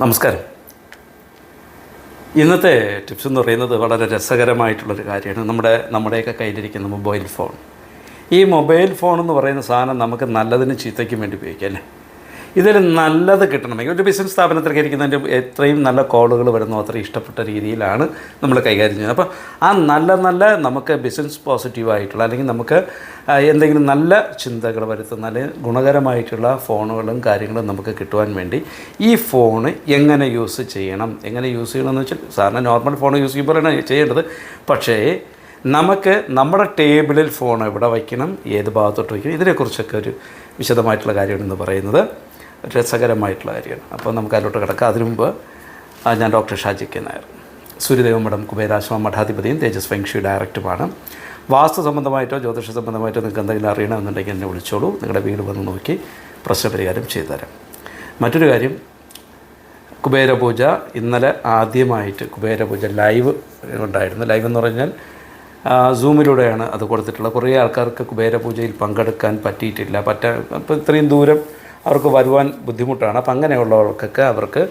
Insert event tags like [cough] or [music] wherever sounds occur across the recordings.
നമസ്കാരം. ഇന്നത്തെ ടിപ്സ് എന്ന് പറയുന്നത് വളരെ രസകരമായിട്ടുള്ളൊരു കാര്യമാണ്. നമ്മുടെ നമ്മുടെയൊക്കെ കയ്യിലിരിക്കുന്ന മൊബൈൽ ഫോൺ. ഈ മൊബൈൽ ഫോൺ എന്ന് പറയുന്ന സാധനം നമുക്ക് നല്ലതിന് ചീത്തയ്ക്കും വേണ്ടി ഉപയോഗിക്കാം അല്ലേ? ഇതിൽ നല്ലത് കിട്ടണമെങ്കിൽ ഒരു ബിസിനസ് സ്ഥാപനത്തിൽ ഇരിക്കുന്നതിന്റെ എത്രയും നല്ല കോളുകൾ വരുന്നോ അത്രയും ഇഷ്ടപ്പെട്ട രീതിയിലാണ് നമ്മൾ കൈകാര്യം ചെയ്യുന്നത്. അപ്പോൾ ആ നല്ല നല്ല നമുക്ക് ബിസിനസ് പോസിറ്റീവായിട്ടുള്ള അല്ലെങ്കിൽ നമുക്ക് എന്തെങ്കിലും നല്ല ചിന്തകൾ വരുത്തുന്ന അല്ലെങ്കിൽ ഗുണകരമായിട്ടുള്ള ഫോണുകളും കാര്യങ്ങളും നമുക്ക് കിട്ടുവാൻ വേണ്ടി ഈ ഫോണ് എങ്ങനെ യൂസ് ചെയ്യണം? എങ്ങനെ യൂസ് ചെയ്യണമെന്ന് വെച്ചാൽ സാധാരണ നോർമൽ ഫോൺ യൂസ് ചെയ്യുമ്പോഴാണ് ചെയ്യേണ്ടത്. പക്ഷേ നമുക്ക് നമ്മുടെ ടേബിളിൽ ഫോൺ എവിടെ വയ്ക്കണം? ഏത് ഭാഗത്തോട്ട് വയ്ക്കണം? ഇതിനെക്കുറിച്ചൊക്കെ ഒരു വിശദമായിട്ടുള്ള കാര്യമാണ് ഇന്ന് പറയുന്നത്. രസകരമായിട്ടുള്ള കാര്യമാണ്. അപ്പോൾ നമുക്ക് അതിലോട്ട് കിടക്കാം. അതിനു മുമ്പ് ഞാൻ ഡോക്ടർ ഷാജി കെ നായർ. സൂര്യദേവ മഠം കുബേരാശ്രമ മഠാധിപതിയും തേജസ് ഫെങ്ഷി ഡയറക്ടറുമാണ് വാസ്തു സംബന്ധമായിട്ടോ ജ്യോതിഷ സംബന്ധമായിട്ടോ നിങ്ങൾക്ക് എന്തെങ്കിലും അറിയണമെന്നുണ്ടെങ്കിൽ എന്നെ വിളിച്ചോളൂ. നിങ്ങളുടെ വീട് വന്ന് നോക്കി പ്രശ്നപരിഹാരം ചെയ്തു തരാം മറ്റൊരു കാര്യം കുബേരപൂജ ഇന്നലെ ആദ്യമായിട്ട് കുബേരപൂജ ലൈവ് ഉണ്ടായിരുന്നു. ലൈവ് എന്ന് പറഞ്ഞാൽ സൂമിലൂടെയാണ് അത് കൊടുത്തിട്ടുള്ളത്. കുറേ ആൾക്കാർക്ക് കുബേരപൂജയിൽ പങ്കെടുക്കാൻ പറ്റിയിട്ടില്ല. പറ്റ അപ്പോൾ ഇത്രയും ദൂരം അവർക്ക് വരുവാൻ ബുദ്ധിമുട്ടാണ്. അപ്പം അങ്ങനെയുള്ളവർക്കൊക്കെ അവർക്ക്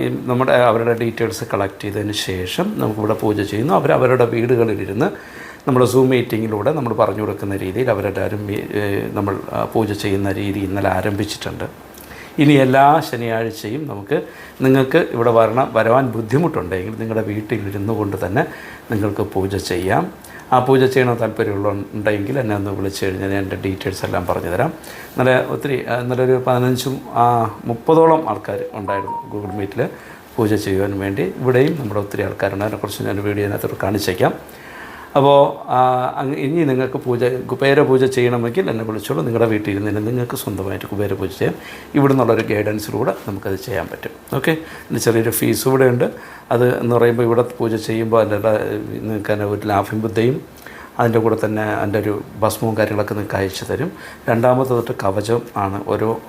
ഈ നമ്മുടെ അവരുടെ ഡീറ്റെയിൽസ് കളക്ട് ചെയ്തതിന് ശേഷം നമുക്കിവിടെ പൂജ ചെയ്യുന്നു. അവർ അവരുടെ വീടുകളിലിരുന്ന് നമ്മൾ സൂം മീറ്റിങ്ങിലൂടെ നമ്മൾ പറഞ്ഞു കൊടുക്കുന്ന രീതിയിൽ അവരെല്ലാവരും നമ്മൾ പൂജ ചെയ്യുന്ന രീതി ഇന്നലെ ആരംഭിച്ചിട്ടുണ്ട്. ഇനി എല്ലാ ശനിയാഴ്ചയും നമുക്ക് നിങ്ങൾക്ക് ഇവിടെ വരണം വരവാൻ ബുദ്ധിമുട്ടുണ്ടെങ്കിൽ നിങ്ങളുടെ വീട്ടിലിരുന്നു കൊണ്ട് തന്നെ നിങ്ങൾക്ക് പൂജ ചെയ്യാം. ആ പൂജ ചെയ്യണ താല്പര്യമുള്ള ഉണ്ടെങ്കിൽ എന്നെ ഒന്ന് വിളിച്ചു കഴിഞ്ഞാൽ ഞാൻ എന്റെ ഡീറ്റെയിൽസ് എല്ലാം പറഞ്ഞു തരാം. ഇന്നലെ ഒത്തിരി ഇന്നലെ ഒരു പതിനഞ്ചും മുപ്പതോളം ആൾക്കാർ ഉണ്ടായിരുന്നു ഗൂഗിൾ മീറ്റിൽ പൂജ ചെയ്യുവാൻ വേണ്ടി. ഇവിടെയും നമ്മുടെ ഒത്തിരി ആൾക്കാരുണ്ട്. അതിനെക്കുറിച്ച് ഞാൻ വീഡിയോ അതിനകത്തോട് കാണിച്ചേക്കാം. അപ്പോൾ ഇനി നിങ്ങൾക്ക് പൂജ കുബേര പൂജ ചെയ്യണമെങ്കിൽ എന്നെ വിളിച്ചോളൂ. നിങ്ങളുടെ വീട്ടിൽ ഇരുന്ന് നിങ്ങൾക്ക് സ്വന്തമായിട്ട് കുബേര പൂജ ചെയ്യാം. ഇവിടെ നിന്നുള്ളൊരു ഗൈഡൻസിലൂടെ നമുക്കത് ചെയ്യാൻ പറ്റും. ഓക്കെ? ചെറിയൊരു ഫീസ് ഇവിടെ ഉണ്ട്. അത് എന്ന് പറയുമ്പോൾ ഇവിടെ പൂജ ചെയ്യുമ്പോൾ അതിന്റെ നിങ്ങൾക്ക് തന്നെ ഒരു ലാഭം ബുദ്ധയും അതിന്റെ കൂടെ തന്നെ അതിന്റെ ഒരു ഭസ്മവും കാര്യങ്ങളൊക്കെ നിങ്ങൾക്ക് അയച്ചു തരും. രണ്ടാമത്തെ തൊട്ട് കവചം ആണ്. ഓരോ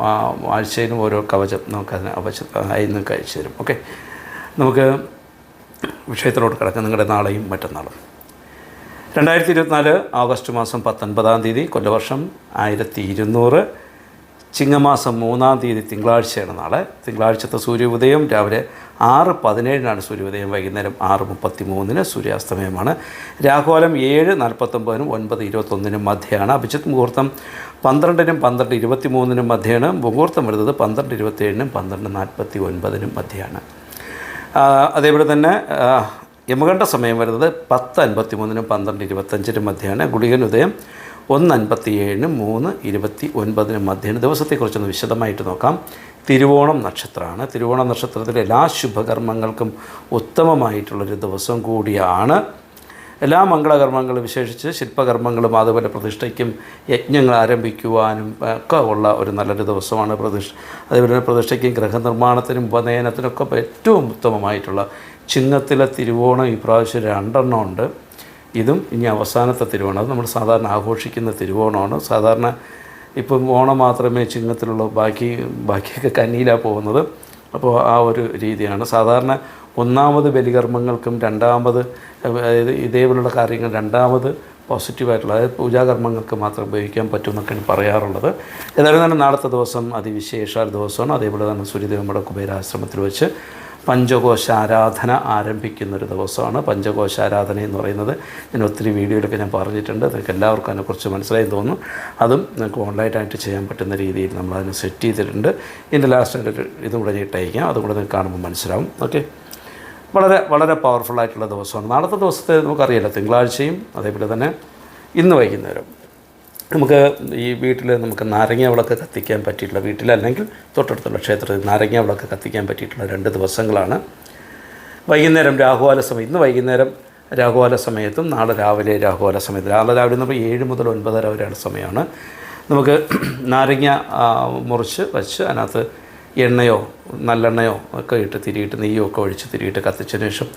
ആഴ്ചയിലും ഓരോ കവചം നമുക്ക് അതിന് ആയി നിങ്ങൾക്ക് അയച്ചു തരും. ഓക്കെ? നമുക്ക് വിഷയത്തിലോട്ട് കിടക്കാം. നിങ്ങളുടെ നാളെയും മറ്റന്നാളും. രണ്ടായിരത്തി ഇരുപത്തിനാല് ആഗസ്റ്റ് മാസം പത്തൊൻപതാം തീയതി കൊല്ലവർഷം ആയിരത്തി ഇരുന്നൂറ് ചിങ്ങമാസം മൂന്നാം തീയതി തിങ്കളാഴ്ചയാണ് നാളെ. തിങ്കളാഴ്ചത്തെ സൂര്യോദയം രാവിലെ ആറ് പതിനേഴിനാണ് സൂര്യോദയം വൈകുന്നേരം ആറ് മുപ്പത്തി മൂന്നിന് സൂര്യാസ്തമയമാണ്. രാഹുലം ഏഴ് നാൽപ്പത്തൊമ്പതിനും ഒൻപത് ഇരുപത്തൊന്നിനും മധ്യയാണ്. അഭിജിത്ത് മുഹൂർത്തം പന്ത്രണ്ടിനും പന്ത്രണ്ട് ഇരുപത്തി മൂന്നിനും മധ്യയാണ്. മുഹൂർത്തം വരുന്നത് പന്ത്രണ്ട് ഇരുപത്തേഴിനും പന്ത്രണ്ട് നാൽപ്പത്തി ഒൻപതിനും മധ്യയാണ് അതേപോലെ തന്നെ യമകണ്ഠ സമയം വരുന്നത് പത്ത് അൻപത്തി മൂന്നിനും പന്ത്രണ്ട് ഇരുപത്തഞ്ചിനും മധ്യയാണ് ഗുളികൻ ഉദയം ഒന്ന് അൻപത്തി ഏഴിനും മൂന്ന് ഇരുപത്തി ഒൻപതിനും മധ്യയാണ് ദിവസത്തെക്കുറിച്ചൊന്ന് വിശദമായിട്ട് നോക്കാം. തിരുവോണം നക്ഷത്രമാണ്. തിരുവോണം നക്ഷത്രത്തിലെ എല്ലാ ശുഭകർമ്മങ്ങൾക്കും ഉത്തമമായിട്ടുള്ളൊരു ദിവസം കൂടിയാണ്. എല്ലാ മംഗളകർമ്മങ്ങളും വിശേഷിച്ച് ശില്പകർമ്മങ്ങളും അതുപോലെ പ്രതിഷ്ഠയ്ക്കും യജ്ഞങ്ങൾ ആരംഭിക്കുവാനും ഒക്കെ ഉള്ള ഒരു നല്ലൊരു ദിവസമാണ് പ്രതിഷ്ഠ. അതുപോലെ പ്രതിഷ്ഠയ്ക്കും ഗൃഹനിർമ്മാണത്തിനും ഉപനയനത്തിനൊക്കെ ഏറ്റവും ഉത്തമമായിട്ടുള്ള ചിങ്ങത്തിലെ തിരുവോണം ഈ പ്രാവശ്യം രണ്ടെണ്ണം ഉണ്ട്. ഇതും ഇനി അവസാനത്തെ തിരുവോണം. അത് നമ്മൾ സാധാരണ ആഘോഷിക്കുന്ന തിരുവോണമാണ്. സാധാരണ ഇപ്പം ഓണം മാത്രമേ ചിങ്ങത്തിലുള്ളൂ ബാക്കി ബാക്കിയൊക്കെ കന്നിയിലാണ് പോകുന്നത്. അപ്പോൾ ആ ഒരു രീതിയാണ്. സാധാരണ ഒന്നാമത് ബലികർമ്മങ്ങൾക്കും രണ്ടാമത് അതായത് ഇതേപോലുള്ള കാര്യങ്ങൾ രണ്ടാമത് പോസിറ്റീവായിട്ടുള്ള അതായത് പൂജാകർമ്മങ്ങൾക്ക് മാത്രം ഉപയോഗിക്കാൻ പറ്റുമെന്നൊക്കെയാണ് പറയാറുള്ളത്. ഏതായാലും തന്നെ നാളത്തെ ദിവസം അതിവിശേഷാൽ ദിവസമാണ്. അതേപോലെ തന്നെ സൂര്യദേവമ്മയുടെ കുബേരാശ്രമത്തിൽ വെച്ച് പഞ്ചകോശ ആരാധന ആരംഭിക്കുന്ന ഒരു ദിവസമാണ്. പഞ്ചകോശ ആരാധന എന്ന് പറയുന്നത് ഞാൻ ഒത്തിരി വീഡിയോയിലൊക്കെ ഞാൻ പറഞ്ഞിട്ടുണ്ട്. നിങ്ങൾക്ക് എല്ലാവർക്കും അതിനെക്കുറിച്ച് മനസ്സിലായി തോന്നും. അതും നിങ്ങൾക്ക് ഓൺലൈനായിട്ട് ചെയ്യാൻ പറ്റുന്ന രീതിയിൽ നമ്മൾ അതിനെ സെറ്റ് ചെയ്തിട്ടുണ്ട്. ഇതിന്റെ ലാസ്റ്റ് ഒരു ഇതും കൂടെ ഇട്ടയക്കാം അതും കൂടെ നിങ്ങൾക്ക് കാണുമ്പോൾ മനസ്സിലാവും. ഓക്കെ? വളരെ വളരെ പവർഫുൾ ആയിട്ടുള്ള ദിവസമാണ്. നാളത്തെ ദിവസത്തെ നമുക്കറിയാലോ തിങ്കളാഴ്ചയും അതേപോലെ തന്നെ ഇന്ന് വൈകുന്നേരം. നമുക്ക് ഈ വീട്ടിൽ നമുക്ക് നാരങ്ങ വിളക്ക് കത്തിക്കാൻ പറ്റിയിട്ടുള്ള വീട്ടിലല്ലെങ്കിൽ തൊട്ടടുത്തുള്ള ക്ഷേത്രത്തിൽ നാരങ്ങ വിളക്ക് കത്തിക്കാൻ പറ്റിയിട്ടുള്ള രണ്ട് ദിവസങ്ങളാണ്. വൈകുന്നേരം രാഹുവാല സമയം ഇന്ന് വൈകുന്നേരം രാഹുവാല സമയത്തും നാളെ രാവിലെ രാഹുവാല സമയത്ത്. നാളെ രാവിലെ നമ്മൾ ഏഴ് മുതൽ ഒൻപതര വരെയുള്ള സമയമാണ്. നമുക്ക് നാരങ്ങ മുറിച്ച് വച്ച് അതിനകത്ത് എണ്ണയോ നല്ലെണ്ണയോ ഒക്കെ ഇട്ട് തിരിയിട്ട് നെയ്യോ ഒക്കെ ഒഴിച്ച് തിരിയിട്ട് കത്തിച്ചതിന് ശേഷം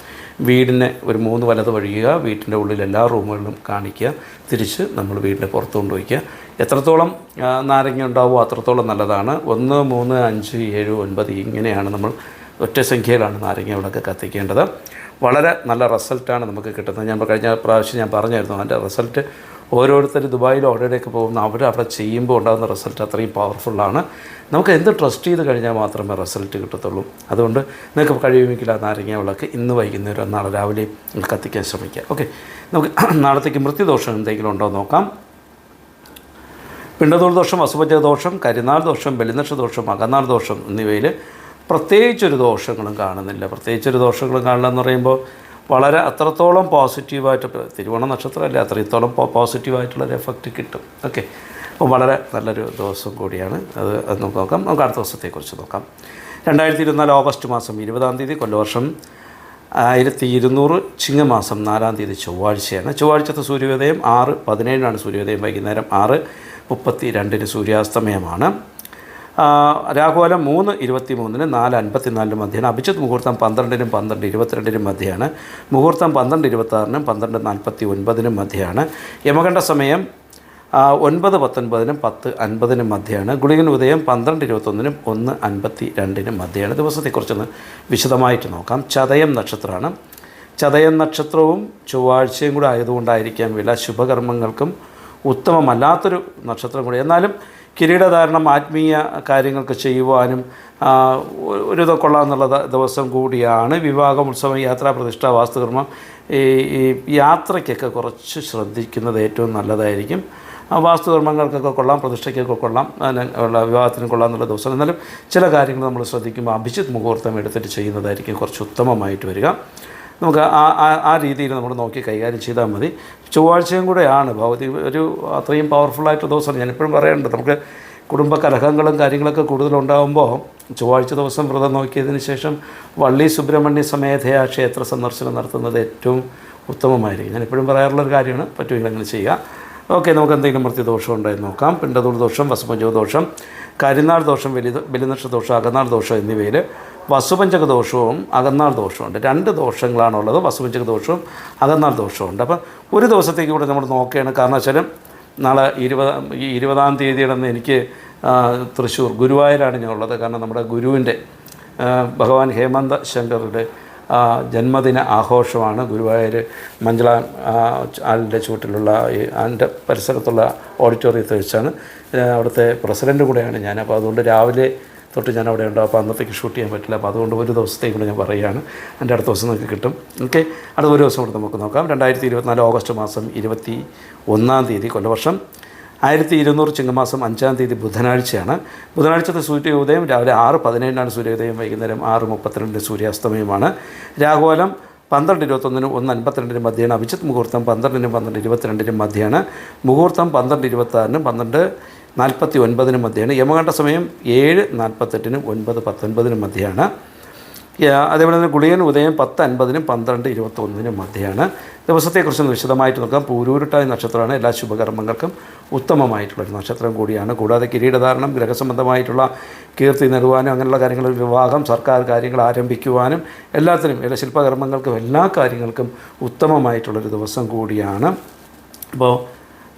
വീടിനെ ഒരു മൂന്ന് വലത് വഴിയുക വീട്ടിന്റെ ഉള്ളിൽ എല്ലാ റൂമുകളിലും കാണിക്കുക തിരിച്ച് നമ്മൾ വീടിന്റെ പുറത്ത് കൊണ്ടുപോയിക്കുക. എത്രത്തോളം നാരങ്ങ ഉണ്ടാവുമോ അത്രത്തോളം നല്ലതാണ്. ഒന്ന് മൂന്ന് അഞ്ച് ഏഴ് ഒൻപത് ഇങ്ങനെയാണ് നമ്മൾ ഒറ്റ സംഖ്യയിലാണ് നാരങ്ങ വിളക്ക് കത്തിക്കേണ്ടത്. വളരെ നല്ല റിസൾട്ടാണ് നമുക്ക് കിട്ടുന്നത്. ഞാൻ കഴിഞ്ഞ പ്രാവശ്യം ഞാൻ പറഞ്ഞായിരുന്നു അതിന്റെ റിസൾട്ട് ഓരോരുത്തർ ദുബായിൽ ഓർഡറിലേക്ക് പോകുന്ന അവർ അവിടെ ചെയ്യുമ്പോൾ ഉണ്ടാകുന്ന റിസൾട്ട് അത്രയും പവർഫുള്ളാണ് നമുക്ക് എന്ത് ട്രസ്റ്റ് ചെയ്ത് കഴിഞ്ഞാൽ മാത്രമേ റിസൾട്ട് കിട്ടത്തുള്ളൂ. അതുകൊണ്ട് നിങ്ങൾക്ക് കഴിയുമെങ്കിൽ ആ നാരങ്ങ വിളക്ക് ഇന്ന് വൈകുന്നേരം നാളെ രാവിലെ കത്തിക്കാൻ ശ്രമിക്കുക. ഓക്കെ നമുക്ക് [clears throat] നാളത്തേക്ക് മൃത്യുദോഷം എന്തെങ്കിലും ഉണ്ടോ നോക്കാം. പിണ്ടതോൾ ദോഷം അസുഭജ ദോഷം കരിനാൾ ദോഷം ബലിനക്ഷ ദോഷം അകന്നാൾ ദോഷം എന്നിവയിൽ പ്രത്യേകിച്ചൊരു ദോഷങ്ങളും കാണുന്നില്ല. പ്രത്യേകിച്ചൊരു ദോഷങ്ങളും കാണില്ല എന്ന് പറയുമ്പോൾ വളരെ അത്രത്തോളം പോസിറ്റീവായിട്ട് തിരുവോണ നക്ഷത്രമല്ലേ അത്രത്തോളം പോസിറ്റീവായിട്ടുള്ളൊരു എഫക്റ്റ് കിട്ടും. ഓക്കെ അപ്പോൾ വളരെ നല്ലൊരു ദിവസം കൂടിയാണ് അത് നമുക്ക് നോക്കാം. നമുക്ക് അടുത്ത ദിവസത്തെക്കുറിച്ച് നോക്കാം. രണ്ടായിരത്തി ഇരുപത്തിനാല് ഓഗസ്റ്റ് മാസം ഇരുപതാം തീയതി കൊല്ലവർഷം. ആയിരത്തി ഇരുന്നൂറ് ചിങ്ങമാസം നാലാം തീയതി ചൊവ്വാഴ്ചയാണ്. ചൊവ്വാഴ്ചത്തെ സൂര്യോദയം ആറ് പതിനേഴിനാണ് സൂര്യോദയം. വൈകുന്നേരം ആറ് മുപ്പത്തി രണ്ടിന് സൂര്യാസ്തമയമാണ്. രാഹുകാലം മൂന്ന് ഇരുപത്തി മൂന്നിന് നാല് അൻപത്തിനാലിന് മധ്യയാണ്. അഭിജിത്ത് മുഹൂർത്തം പന്ത്രണ്ടിനും പന്ത്രണ്ട് ഇരുപത്തിരണ്ടിനും മധ്യയാണ്. മുഹൂർത്തം പന്ത്രണ്ട് ഇരുപത്താറിനും പന്ത്രണ്ട് നാൽപ്പത്തി ഒൻപതിനും മധ്യയാണ്. യമകണ്ഠ സമയം ഒൻപത് പത്തൊൻപതിനും പത്ത് അൻപതിനും മധ്യയാണ്. ഗുളികൻ ഉദയം പന്ത്രണ്ട് ഇരുപത്തൊന്നിനും ഒന്ന് അൻപത്തി രണ്ടിനും മധ്യയാണ് ദിവസത്തെക്കുറിച്ചൊന്ന് വിശദമായിട്ട് നോക്കാം. ചതയം നക്ഷത്രമാണ്. ചതയം നക്ഷത്രവും ചൊവ്വാഴ്ചയും കൂടെ ആയതുകൊണ്ടായിരിക്കാം വില. ശുഭകർമ്മങ്ങൾക്കും ഉത്തമമല്ലാത്തൊരു നക്ഷത്രം കൂടി. എന്നാലും കിരീടധാരണം ആത്മീയ കാര്യങ്ങൾക്ക് ചെയ്യുവാനും ഒരു ഇത് കൊള്ളാമെന്നുള്ള ദിവസം കൂടിയാണ് വിവാഹം ഉത്സവം യാത്രാ പ്രതിഷ്ഠ വാസ്തുകർമ്മം ഈ യാത്രയ്ക്കൊക്കെ കുറച്ച് ശ്രദ്ധിക്കുന്നത് ഏറ്റവും നല്ലതായിരിക്കും. വാസ്തുകർമ്മങ്ങൾക്കൊക്കെ കൊള്ളാം പ്രതിഷ്ഠയ്ക്കൊക്കെ കൊള്ളാം ഉള്ള വിവാഹത്തിന് കൊള്ളാം എന്നുള്ള ദിവസം. എന്നാലും ചില കാര്യങ്ങൾ നമ്മൾ ശ്രദ്ധിക്കുമ്പോൾ അഭിജിത് മുഹൂർത്തം എടുത്തിട്ട് ചെയ്യുന്നതായിരിക്കും കുറച്ച് ഉത്തമമായിട്ട് വരിക. നമുക്ക് ആ ആ- രീതിയിൽ നമ്മൾ നോക്കി കൈകാര്യം ചെയ്താൽ മതി. ചൊവ്വാഴ്ചയും കൂടെയാണ് ഭൗതിക ഒരു അത്രയും പവർഫുള്ളായിട്ട് ദിവസമാണ്. ഞാനിപ്പോഴും പറയാറുണ്ട് നമുക്ക് കുടുംബ കലഹങ്ങളും കാര്യങ്ങളൊക്കെ കൂടുതലുണ്ടാകുമ്പോൾ ചൊവ്വാഴ്ച ദിവസം വ്രതം നോക്കിയതിന് ശേഷം വള്ളി സുബ്രഹ്മണ്യ സമേതയാ ക്ഷേത്ര സന്ദർശനം നടത്തുന്നത് ഏറ്റവും ഉത്തമമായിരിക്കും. ഞാനിപ്പോഴും പറയാറുള്ളൊരു കാര്യമാണ് പറ്റുമെങ്കിൽ അങ്ങനെ ചെയ്യുക. ഓക്കെ നമുക്ക് എന്തെങ്കിലും മൃത്യുദോഷം ഉണ്ടെന്ന് നോക്കാം. പിണ്ടതൂർ ദോഷം വസുപഞ്ചക ദോഷം കരിനാൾ ദോഷം വലിയ ബലിനക്ഷ ദോഷം അകന്നാൾ ദോഷം എന്നിവയിൽ വസുപഞ്ചക ദോഷവും അകന്നാൾ ദോഷമുണ്ട് രണ്ട് ദോഷങ്ങളാണുള്ളത്. വസുപഞ്ചക ദോഷവും അകന്നാൾ ദോഷമുണ്ട് അപ്പം ഒരു ദിവസത്തേക്ക് കൂടെ നമ്മൾ നോക്കുകയാണ്. കാരണം വെച്ചാൽ നാളെ ഇരുപത് ഈ ഇരുപതാം തീയതിയുടെ എനിക്ക് തൃശ്ശൂർ ഗുരുവായൂരാണ് ഞാനുള്ളത് കാരണം നമ്മുടെ ഗുരുവിന്റെ ഭഗവാൻ ഹേമന്ത ശങ്കറുടെ ജന്മദിന ആഘോഷമാണ്. ഗുരുവായൂർ മഞ്ചള ആളിന്റെ ചുവട്ടിലുള്ള അതിന്റെ പരിസരത്തുള്ള ഓഡിറ്റോറിയത്തിൽ വെച്ചാണ് അവിടുത്തെ പ്രസിഡന്റ് കൂടെയാണ് ഞാൻ. അപ്പോൾ അതുകൊണ്ട് രാവിലെ തൊട്ട് ഞാൻ അവിടെ ഉണ്ടാവും അപ്പോൾ അന്നത്തേക്ക് ഷൂട്ട് ചെയ്യാൻ പറ്റില്ല. അപ്പോൾ അതുകൊണ്ട് ഒരു ദിവസത്തേക്ക് കൂടെ ഞാൻ പറയുകയാണ്. എന്റെ അടുത്ത ദിവസം നിങ്ങൾക്ക് കിട്ടും. ഓക്കെ? അടുത്ത ഒരു ദിവസം കൂടെ നമുക്ക് നോക്കാം. രണ്ടായിരത്തി ഇരുപത്തിനാല് ഓഗസ്റ്റ് മാസം ഇരുപത്തി ഒന്നാം തീയതി കൊല്ലവർഷം. ആയിരത്തി ഇരുന്നൂറ് ചിങ്ങമാസം അഞ്ചാം തീയതി ബുധനാഴ്ചയാണ്. ബുധനാഴ്ചത്തെ സൂര്യോദയം രാവിലെ ആറ് പതിനേഴിനാണ് സൂര്യോദയം വൈകുന്നേരം ആറ് മുപ്പത്തിരണ്ടിന് സൂര്യാസ്തമയമാണ്. രാഹുകാലം പന്ത്രണ്ട് ഇരുപത്തൊന്നിനും ഒന്ന് അൻപത്തിരണ്ടിനും മധ്യയാണ്. അഭിജിത്ത് മുഹൂർത്തം പന്ത്രണ്ടിനും പന്ത്രണ്ട് ഇരുപത്തിരണ്ടിനും മധ്യയാണ്. മുഹൂർത്തം പന്ത്രണ്ട് ഇരുപത്താറിനും പന്ത്രണ്ട് നാൽപ്പത്തി ഒൻപതിനും മധ്യയാണ്. യമകണ്ഠ സമയം ഏഴ് നാൽപ്പത്തെട്ടിനും ഒൻപത് പത്തൊൻപതിനും മധ്യയാണ്. അതേപോലെ തന്നെ ഗുളികൻ ഉദയം പത്ത് അൻപതിനും പന്ത്രണ്ട് ഇരുപത്തൊന്നിനും മധ്യയാണ്. ദിവസത്തെക്കുറിച്ച് വിശദമായിട്ട് നോക്കാം. പൂരൂരുട്ടായ നക്ഷത്രമാണ് എല്ലാ ശുഭകർമ്മങ്ങൾക്കും ഉത്തമമായിട്ടുള്ളൊരു നക്ഷത്രം കൂടിയാണ്. കൂടാതെ കിരീടധാരണം ഗ്രഹസംബന്ധമായിട്ടുള്ള കീർത്തി നേടുവാനും അങ്ങനെയുള്ള കാര്യങ്ങൾ വിവാഹം സർക്കാർ കാര്യങ്ങൾ ആരംഭിക്കുവാനും എല്ലാത്തിനും എല്ലാ ശില്പകർമ്മങ്ങൾക്കും എല്ലാ കാര്യങ്ങൾക്കും ഉത്തമമായിട്ടുള്ളൊരു ദിവസം കൂടിയാണ്. അപ്പോൾ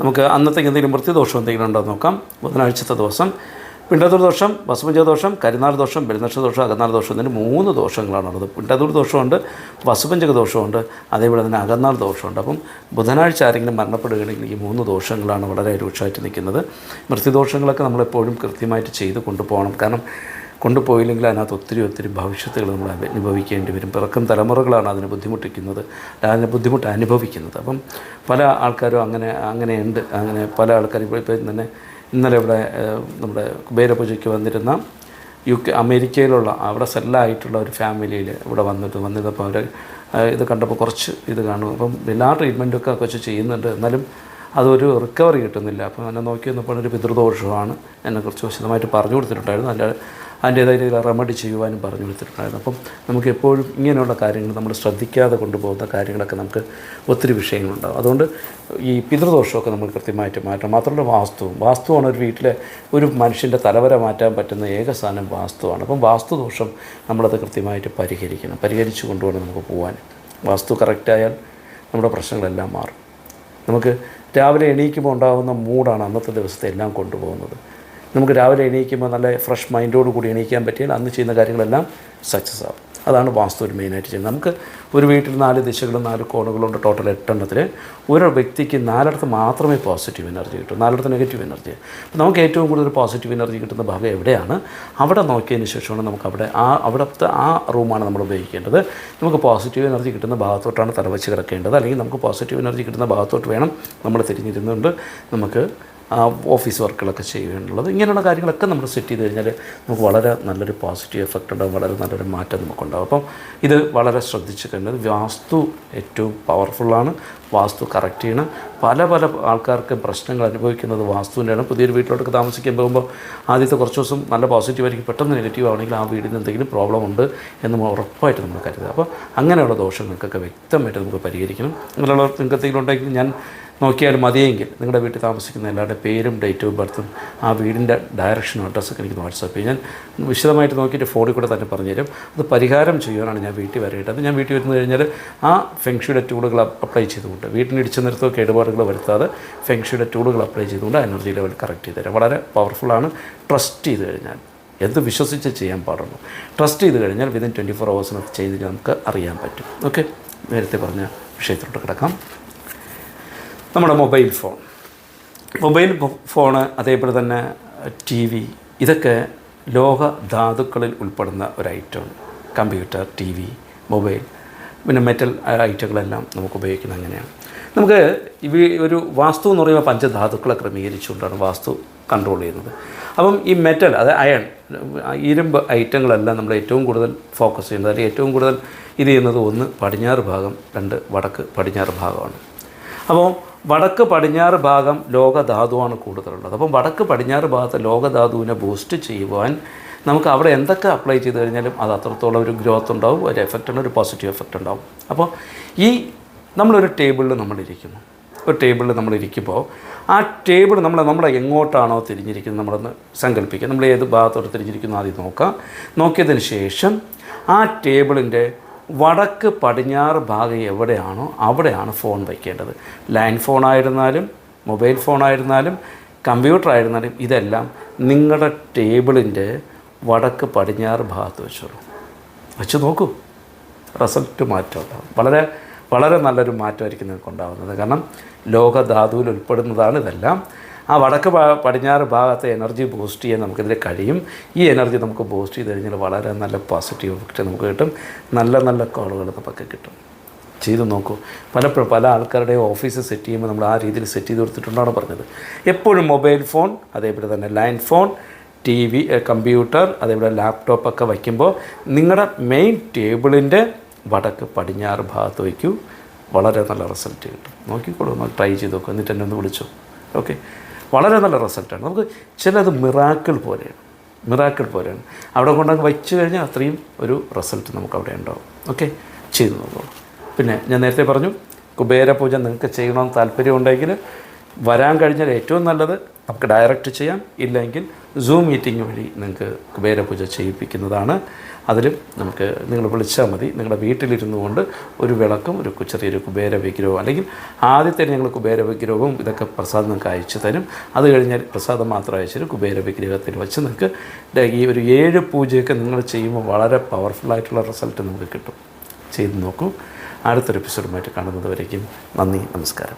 നമുക്ക് അന്നത്തേക്ക് എന്തെങ്കിലും വൃത്തിദോഷം എന്തെങ്കിലും ഉണ്ടോ നോക്കാം. ബുധനാഴ്ചത്തെ ദിവസം. പിണ്ടതൂർ ദോഷം വസുപഞ്ച ദോഷം കരിനാൾ ദോഷം ബലിനക്ഷ ദോഷം അകന്നാൾ ദോഷം എന്നിട്ട് മൂന്ന് ദോഷങ്ങളാണ് ദോഷങ്ങളാണുള്ളത്. പിണ്ടതൂർ ദോഷമുണ്ട് വസുപഞ്ചക ദോഷമുണ്ട് അതേപോലെ തന്നെ അകന്നാൾ ദോഷമുണ്ട്. അപ്പം ബുധനാഴ്ച ആരെങ്കിലും മരണപ്പെടുകയാണെങ്കിൽ ഈ മൂന്ന് ദോഷങ്ങളാണ് വളരെ രൂക്ഷമായിട്ട് നിൽക്കുന്നത്. മൃത്യുദോഷങ്ങളൊക്കെ നമ്മളെപ്പോഴും കൃത്യമായിട്ട് ചെയ്ത് കൊണ്ടുപോകണം. കാരണം കൊണ്ടുപോയില്ലെങ്കിൽ അതിനകത്ത് ഒത്തിരി ഒത്തിരി ഭവിഷ്യത്തുകൾ നമ്മൾ അനുഭവിക്കേണ്ടി വരും. പിറക്കും തലമുറകളാണ് അതിനെ ബുദ്ധിമുട്ടിക്കുന്നത് അതിനെ ബുദ്ധിമുട്ട് അനുഭവിക്കുന്നത്. അപ്പം പല ആൾക്കാരും അങ്ങനെ അങ്ങനെയുണ്ട്. അങ്ങനെ പല ആൾക്കാരും ഇപ്പോൾ ഇപ്പം തന്നെ ഇന്നലെ ഇവിടെ നമ്മുടെ കുബേരപൂജയ്ക്ക് വന്നിരുന്ന യു കെ അമേരിക്കയിലുള്ള അവിടെ സെല്ലായിട്ടുള്ള ഒരു ഫാമിലിയിൽ ഇവിടെ വന്നിട്ട് വന്നിരുന്നപ്പോൾ അവർ ഇത് കണ്ടപ്പോൾ കുറച്ച് ഇത് കാണും. അപ്പം എല്ലാ ട്രീറ്റ്മെന്റൊക്കെ കുറച്ച് ചെയ്യുന്നുണ്ട്. എന്നാലും അതൊരു റിക്കവറി കിട്ടുന്നില്ല. അപ്പോൾ എന്നെ നോക്കി വന്നപ്പോൾ ഒരു പിതൃദോഷമാണ്. എന്നെ കുറച്ച് വിശദമായിട്ട് പറഞ്ഞു കൊടുത്തിട്ടുണ്ടായിരുന്നു. അതിന്റെ അതിന്റേതായ രീതിയിൽ റെമഡി ചെയ്യുവാനും പറഞ്ഞു കൊടുത്തിട്ടുണ്ടായിരുന്നു. അപ്പം നമുക്ക് എപ്പോഴും ഇങ്ങനെയുള്ള കാര്യങ്ങൾ നമ്മൾ ശ്രദ്ധിക്കാതെ കൊണ്ടുപോകുന്ന കാര്യങ്ങളൊക്കെ നമുക്ക് ഒത്തിരി വിഷയങ്ങളുണ്ടാകും അതുകൊണ്ട് ഈ പിതൃദോഷമൊക്കെ നമ്മൾ കൃത്യമായിട്ട് മാറ്റണം. മാത്രമല്ല വാസ്തുവും. വാസ്തുവാണ് ഒരു വീട്ടിലെ ഒരു മനുഷ്യന്റെ തലവര മാറ്റാൻ പറ്റുന്ന ഏക സാധനം വാസ്തുവാണ്. അപ്പം വാസ്തുദോഷം നമ്മളത് കൃത്യമായിട്ട് പരിഹരിക്കണം. പരിഹരിച്ചു കൊണ്ടുവേണം നമുക്ക് പോകാൻ വാസ്തു കറക്റ്റായാൽ നമ്മുടെ പ്രശ്നങ്ങളെല്ലാം മാറും. നമുക്ക് രാവിലെ എണീക്കുമ്പോൾ ഉണ്ടാകുന്ന മൂഡാണ് അന്നത്തെ ദിവസത്തെ എല്ലാം കൊണ്ടുപോകുന്നത്. നമുക്ക് രാവിലെ എണീക്കുമ്പോൾ നല്ല ഫ്രഷ് മൈൻഡോട് കൂടി എണീക്കാൻ പറ്റിയാൽ അന്ന് ചെയ്യുന്ന കാര്യങ്ങളെല്ലാം സക്സസ് ആവും. അതാണ് വാസ്തു ഒരു മെയിനായിട്ട് ചെയ്യുന്നത്. നമുക്ക് ഒരു വീട്ടിൽ നാല് ദിശകളും നാല് കോണുകളുണ്ട് ടോട്ടൽ എട്ടെണ്ണത്തിൽ ഓരോ വ്യക്തിക്ക് നാലിടത്ത് മാത്രമേ പോസിറ്റീവ് എനർജി കിട്ടൂ. നാലിടത്ത് നെഗറ്റീവ് എനർജി അപ്പോൾ നമുക്ക് ഏറ്റവും കൂടുതൽ പോസിറ്റീവ് എനർജി കിട്ടുന്ന ഭാഗം എവിടെയാണ്? അവിടെ നോക്കിയതിന് ശേഷമാണ് നമുക്ക് അവിടെ ആ അവിടുത്തെ ആ റൂമാണ് നമ്മൾ ഉപയോഗിക്കേണ്ടത്. നമുക്ക് പോസിറ്റീവ് എനർജി കിട്ടുന്ന ഭാഗത്തോട്ടാണ് തലവച്ച് കിടക്കേണ്ടത്. അല്ലെങ്കിൽ നമുക്ക് പോസിറ്റീവ് എനർജി കിട്ടുന്ന ഭാഗത്തോട്ട് വേണം നമ്മൾ തിരിഞ്ഞിരുന്നുകൊണ്ട് നമുക്ക് ഓഫീസ് വർക്കുകളൊക്കെ ചെയ്യുകയെന്നുള്ളത് ഇങ്ങനെയുള്ള കാര്യങ്ങളൊക്കെ നമ്മൾ സെറ്റ് ചെയ്ത് കഴിഞ്ഞാൽ നമുക്ക് വളരെ നല്ലൊരു പോസിറ്റീവ് എഫക്റ്റ് ഉണ്ടാകും വളരെ നല്ലൊരു മാറ്റം നമുക്കുണ്ടാകും അപ്പം ഇത് വളരെ ശ്രദ്ധിച്ച് കഴിഞ്ഞത് വാസ്തു ഏറ്റവും പവർഫുള്ളാണ് വാസ്തു കറക്റ്റ് ചെയ്യണം. പല പല ആൾക്കാർക്ക് പ്രശ്നങ്ങൾ അനുഭവിക്കുന്നത് വാസ്തുവിന്റെയാണ്. പുതിയൊരു വീട്ടിലോട്ടൊക്കെ താമസിക്കാൻ പോകുമ്പോൾ ആദ്യത്തെ കുറച്ച് ദിവസം നല്ല പോസിറ്റീവ് ആയിരിക്കും. പെട്ടെന്ന് നെഗറ്റീവ് ആണെങ്കിൽ ആ വീടിന് എന്തെങ്കിലും പ്രോബ്ലം ഉണ്ട് എന്ന് ഉറപ്പായിട്ട് നമ്മൾ കരുതുക. അപ്പോൾ അങ്ങനെയുള്ള ദോഷങ്ങൾക്കൊക്കെ വ്യക്തമായിട്ട് നമുക്ക് പരിഹരിക്കണം. അങ്ങനെയുള്ള നിങ്ങൾക്ക് എന്തെങ്കിലും ഉണ്ടെങ്കിൽ ഞാൻ നോക്കിയാൽ മതിയെങ്കിൽ നിങ്ങളുടെ വീട്ടിൽ താമസിക്കുന്ന എല്ലാവരുടെ പേരും ഡേറ്റ് ഓഫ് ബർത്തും ആ വീടിന്റെ ഡയറക്ഷനും അഡ്രസ്സൊക്കെ എനിക്ക് വാട്സാപ്പ് ഞാൻ വിശദമായിട്ട് നോക്കിയിട്ട് ഫോണിൽ കൂടെ തന്നെ പറഞ്ഞുതരും. അത് പരിഹാരം ചെയ്യാനാണ് ഞാൻ വീട്ടിൽ വരേണ്ടത്. ഞാൻ വീട്ടിൽ വരുന്നു കഴിഞ്ഞാൽ ആ ഫെങ്ഷിയുടെ ടൂളുകൾ അപ്ലൈ ചെയ്തുകൊണ്ട് വീട്ടിന് ഇടിച്ചു നിർത്തോ കേടുപാടുകൾ വരുത്താതെ ഫെങ്ഷിയുടെ ടൂളുകൾ അപ്ലൈ ചെയ്തുകൊണ്ട് എനർജി ലെവൽ കറക്റ്റ് ചെയ്ത് തരാം. വളരെ പവർഫുള്ളാണ് ട്രസ്റ്റ് ചെയ്ത് കഴിഞ്ഞാൽ എന്ത് വിശ്വസിച്ച് ചെയ്യാൻ പാടുള്ളൂ. ട്രസ്റ്റ് ചെയ്ത് കഴിഞ്ഞാൽ വിതിൻ ട്വന്റി ഫോർ അവേഴ്സിനകത്ത് ചെയ്ത് നമുക്ക് അറിയാൻ പറ്റും. ഓക്കെ നേരത്തെ പറഞ്ഞ വിഷയത്തിലോട്ട് കിടക്കാം. നമ്മുടെ മൊബൈൽ ഫോൺ. മൊബൈൽ ഫോണ് അതേപോലെ തന്നെ ടി വി ഇതൊക്കെ ലോക ധാതുക്കളിൽ ഉൾപ്പെടുന്ന ഒരു ഐറ്റമാണ് കമ്പ്യൂട്ടർ ടി വി മൊബൈൽ പിന്നെ മെറ്റൽ ഐറ്റങ്ങളെല്ലാം നമുക്ക് ഉപയോഗിക്കുന്നത് അങ്ങനെയാണ്. നമുക്ക് ഇവ ഒരു വാസ്തു എന്ന് പറയുമ്പോൾ പഞ്ചധാതുക്കളെ ക്രമീകരിച്ചുകൊണ്ടാണ് വാസ്തു കൺട്രോൾ ചെയ്യുന്നത്. അപ്പം ഈ മെറ്റൽ അതായത് അയൺ ഇരുമ്പ് ഐറ്റങ്ങളെല്ലാം നമ്മൾ ഏറ്റവും കൂടുതൽ ഫോക്കസ് ചെയ്യുന്നത്. അല്ലെങ്കിൽ ഏറ്റവും കൂടുതൽ ഇത് ചെയ്യുന്നത് ഒന്ന് പടിഞ്ഞാറ് ഭാഗം രണ്ട് വടക്ക് പടിഞ്ഞാറ് ഭാഗമാണ്. അപ്പോൾ വടക്ക് പടിഞ്ഞാറ് ഭാഗം ലോകധാതുവാണ് കൂടുതലുള്ളത്. അപ്പം വടക്ക് പടിഞ്ഞാറ് ഭാഗത്ത് ലോകധാതുവിനെ ബൂസ്റ്റ് ചെയ്യുവാൻ നമുക്ക് അവിടെ എന്തൊക്കെ അപ്ലൈ ചെയ്ത് കഴിഞ്ഞാലും അത് അത്രത്തോളം ഒരു ഗ്രോത്ത് ഉണ്ടാവും ഒരു എഫക്റ്റ് ഉണ്ട് ഒരു പോസിറ്റീവ് എഫക്റ്റ് ഉണ്ടാവും. അപ്പോൾ ഈ നമ്മളൊരു ടേബിളിൽ നമ്മളിരിക്കുന്നു. ഒരു ടേബിളിൽ നമ്മളിരിക്കുമ്പോൾ ആ ടേബിൾ നമ്മൾ നമ്മളെ എങ്ങോട്ടാണോ തിരിഞ്ഞിരിക്കുന്നത് നമ്മളൊന്ന് സങ്കല്പിക്കുക. നമ്മൾ ഏത് ഭാഗത്തോട്ട് തിരിഞ്ഞിരിക്കുന്നു ആദ്യം നോക്കാം. നോക്കിയതിന് ശേഷം ആ ടേബിളിന്റെ വടക്ക് പടിഞ്ഞാറ് ഭാഗം എവിടെയാണോ അവിടെയാണ് ഫോൺ വയ്ക്കേണ്ടത്. ലാൻഡ് ഫോണായിരുന്നാലും മൊബൈൽ ഫോണായിരുന്നാലും കമ്പ്യൂട്ടർ ആയിരുന്നാലും ഇതെല്ലാം നിങ്ങളുടെ ടേബിളിന്റെ വടക്ക് പടിഞ്ഞാറ് ഭാഗത്ത് വെച്ചോളൂ. വെച്ച് നോക്കൂ. റിസൾട്ട് മാറ്റം ഉണ്ടാകും വളരെ വളരെ നല്ലൊരു മാറ്റമായിരിക്കും നിങ്ങൾക്ക് ഉണ്ടാകുന്നത് കാരണം ലോകധാതുവിൽ ഉൾപ്പെടുന്നതാണ് ഇതെല്ലാം. ആ വടക്ക് പടിഞ്ഞാറ് ഭാഗത്തെ എനർജി ബൂസ്റ്റ് ചെയ്യാൻ നമുക്കിതിൽ കഴിയും. ഈ എനർജി നമുക്ക് ബൂസ്റ്റ് ചെയ്ത് കഴിഞ്ഞാൽ വളരെ നല്ല പോസിറ്റീവ് എഫക്റ്റ് നമുക്ക് കിട്ടും. നല്ല നല്ല കോളുകൾ നമുക്ക് കിട്ടും. ചെയ്ത് നോക്കൂ. പലപ്പോഴും പല ആൾക്കാരുടെയും ഓഫീസ് സെറ്റ് ചെയ്യുമ്പോൾ നമ്മൾ ആ രീതിയിൽ സെറ്റ് ചെയ്ത് കൊടുത്തിട്ടുണ്ടാണ് പറഞ്ഞത്. എപ്പോഴും മൊബൈൽ ഫോൺ അതേപോലെ തന്നെ line phone T V computer അതേപോലെ ലാപ്ടോപ്പൊക്കെ വയ്ക്കുമ്പോൾ നിങ്ങളുടെ മെയിൻ ടേബിളിന്റെ വടക്ക് പടിഞ്ഞാറ് ഭാഗത്ത് വയ്ക്കൂ. വളരെ നല്ല റിസൾട്ട് കിട്ടും. നോക്കിക്കോളൂ ഒന്ന് ട്രൈ ചെയ്ത് നോക്കൂ. എന്നിട്ട് എന്നെ ഒന്ന് വിളിച്ചു. ഓക്കെ വളരെ നല്ല റിസൾട്ടാണ്. നമുക്ക് ചിലത് മിറാക്കിൾ പോലെയാണ്. മിറാക്കിൾ പോലെയാണ്. അവിടെ കൊണ്ടങ്ങ് വെച്ച് കഴിഞ്ഞാൽ അത്രയും ഒരു റിസൾട്ട് നമുക്ക് അവിടെ ഉണ്ടാവും. ഓക്കെ? ചെയ്തു നോക്കുക പിന്നെ ഞാൻ നേരത്തെ പറഞ്ഞു കുബേര പൂജ നിങ്ങൾക്ക് ചെയ്യണമെന്ന് താല്പര്യമുണ്ടെങ്കിൽ വരാൻ കഴിഞ്ഞാൽ ഏറ്റവും നല്ലത് നമുക്ക് ഡയറക്റ്റ് ചെയ്യാം. ഇല്ലെങ്കിൽ സൂം മീറ്റിംഗ് വഴി നിങ്ങൾക്ക് കുബേരപൂജ ചെയ്യിപ്പിക്കുന്നതാണ്. അതിലും നമുക്ക് നിങ്ങൾ വിളിച്ചാൽ മതി. നിങ്ങളുടെ വീട്ടിലിരുന്നു കൊണ്ട് ഒരു വിളക്കും ഒരു ചെറിയൊരു കുബേര വിഗ്രഹവും അല്ലെങ്കിൽ ആദ്യത്തെ ഞങ്ങൾ കുബേര വിഗ്രഹവും ഇതൊക്കെ പ്രസാദം നിങ്ങൾക്ക് അയച്ചു തരും. അത് കഴിഞ്ഞാൽ പ്രസാദം മാത്രം അയച്ചൊരു കുബേര വിഗ്രഹത്തിൽ വെച്ച് നിങ്ങൾക്ക് ഈ ഒരു ഏഴ് പൂജയൊക്കെ നിങ്ങൾ ചെയ്യുമ്പോൾ വളരെ പവർഫുള്ളായിട്ടുള്ള റിസൾട്ട് നമുക്ക് കിട്ടും. ചെയ്ത് നോക്കൂ. അടുത്തൊരു എപ്പിസോഡുമായിട്ട് കാണുന്നത് വരയ്ക്കും നന്ദി നമസ്കാരം.